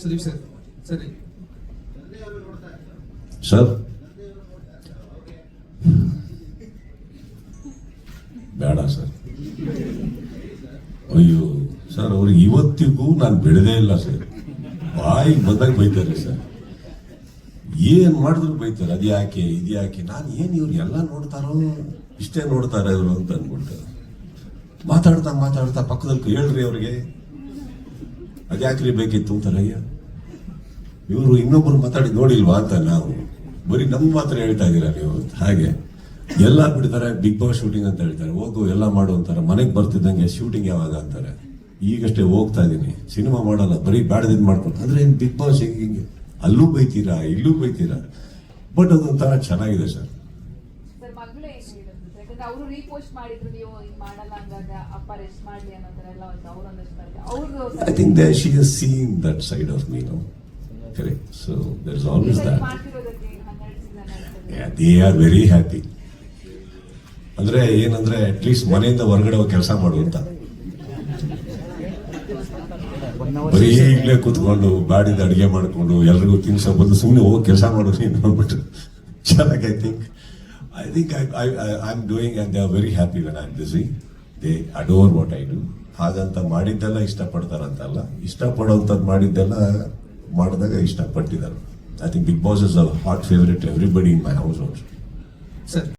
Sudeep sir, ಸರಿ. Sir? ಬೇಡ sir. ಅಯ್ಯೋ, ಸರ್, ಅವ್ರಿಗೆ ಇವತ್ತಿಗೂ ನಾನು ಬೆಳೆದೇ ಇಲ್ಲ ಸರ್. ಬಾಯಿಗೆ ಬಂದಾಗ ಬೈತಾರೆ ಸರ್. ಏನ್ ಮಾಡಿದ್ರು ಬೈತಾರೆ ಅದು ಯಾಕೆ ಇದು ಯಾಕೆ ನಾನು ಏನು ಇವ್ರು ಎಲ್ಲ ನೋಡ್ತಾರೋ, ಇಷ್ಟೇ ನೋಡ್ತಾರೆ ಇವರು ಅಂತ ಅನ್ಬಿಟ್ಟು. ಮಾತಾಡ್ತಾ ಮಾತಾಡ್ತಾ ಪಕ್ಕದಲ್ಲಿ ಹೇಳ್ರಿ ಅವ್ರಿಗೆ. ಅದ್ಯಾಕ್ರಿ ಬೇಕಿತ್ತು ಅಂತಾರಯ್ಯ ಇವರು ಇನ್ನೊಬ್ಬರು ಮಾತಾಡಿ ನೋಡಿಲ್ವಾ ಅಂತ ನಾವು. ಬರೀ ನಮ್ಮ ಮಾತ್ರ ಹೇಳ್ತಾ ಇದ್ದೀರಾ ನೀವು? ಹಾಗೆ. ಎಲ್ಲ ಬಿಡ್ತಾರೆ, ಬಿಗ್ ಬಾಸ್ ಶೂಟಿಂಗ್ ಅಂತ ಹೇಳ್ತಾರೆ. ಹೋಗು, ಎಲ್ಲ ಮಾಡು ಅಂತಾರೆ. ಮನೆಗೆ ಬರ್ತಿದ್ದಂಗೆ ಶೂಟಿಂಗ್ ಯಾವಾಗ ಅಂತಾರೆ? ಈಗಷ್ಟೇ ಹೋಗ್ತಾ ಇದೀನಿ ಸಿನಿಮಾ ಮಾಡಲ್ಲ, ಬರೀ ಬ್ಯಾಡದಿದ್ ಮಾಡ್ಕೊಂಡು. ಅಂದ್ರೆ ಏನು ಬಿಗ್ ಬಾಸ್ ಹಿಂಗೆ? ಅಲ್ಲೂ ಬೈತೀರಾ, ಇಲ್ಲೂ ಬೈತೀರಾ? ಬಟ್ ಅದೊಂಥರ ಚೆನ್ನಾಗಿದೆ ಸರ್. ಮಗಳು ಏನು ಹೇಳಿದ್ರು ಯಾಕಂದ್ರೆ ಅವರು ರೀಪೋಸ್ಟ್ ಮಾಡಿದ್ರು ನೀವು ಹಿಂಗ್ ಮಾಡಲ್ಲ ಅಂದಾಗ ಅಪ್ಪ ರೆಸ್ಟ್ ಮಾಡಿ ಅನ್ನೋ ತರ ಎಲ್ಲ ಒಂದು ಅವ್ರು ಅವ್ರದ್ದು I think they she has seen that side of me no correct so there is always that they are very happy ಅಂದ್ರೆ ಏನಂದ್ರೆ ಅಟ್ಲೀಸ್ಟ್ ಮನೆಯಿಂದ ಹೊರಗಡೆ ಹೋಗಿ ಕೆಲಸ ಮಾಡು ಅಂತ. ಬರೀ ಈಗಲೇ ಕೂತ್ಕೊಂಡು ಬಾಡಿದ ಅಡಿಗೆ ಮಾಡಿಕೊಂಡು ಎಲ್ರಿಗೂ ತಿನ್ಸೋ ಬಂದು ಸುಮ್ಮನೆ ಹೋಗಿ ಕೆಲಸ ಮಾಡು ನೀನು ಅಂದ್ಬಿಟ್ಟು. ಚೆನ್ನಾಗಿ I think I think I I I I'm doing and they are very happy when I'm busy. They adore what I do ಹಾಗಂತ ಮಾಡಿದ್ದೆಲ್ಲ ಇಷ್ಟಪಡ್ತಾರಂತಲ್ಲ. ಇಷ್ಟಪಡೋಂಥದ್ದು ಮಾಡಿದ್ದೆಲ್ಲ ಮಾಡಿದಾಗ ಇಷ್ಟಪಟ್ಟಿದ್ದಾರೆ. I think Bigg Boss is a hot favourite everybody in my house also sir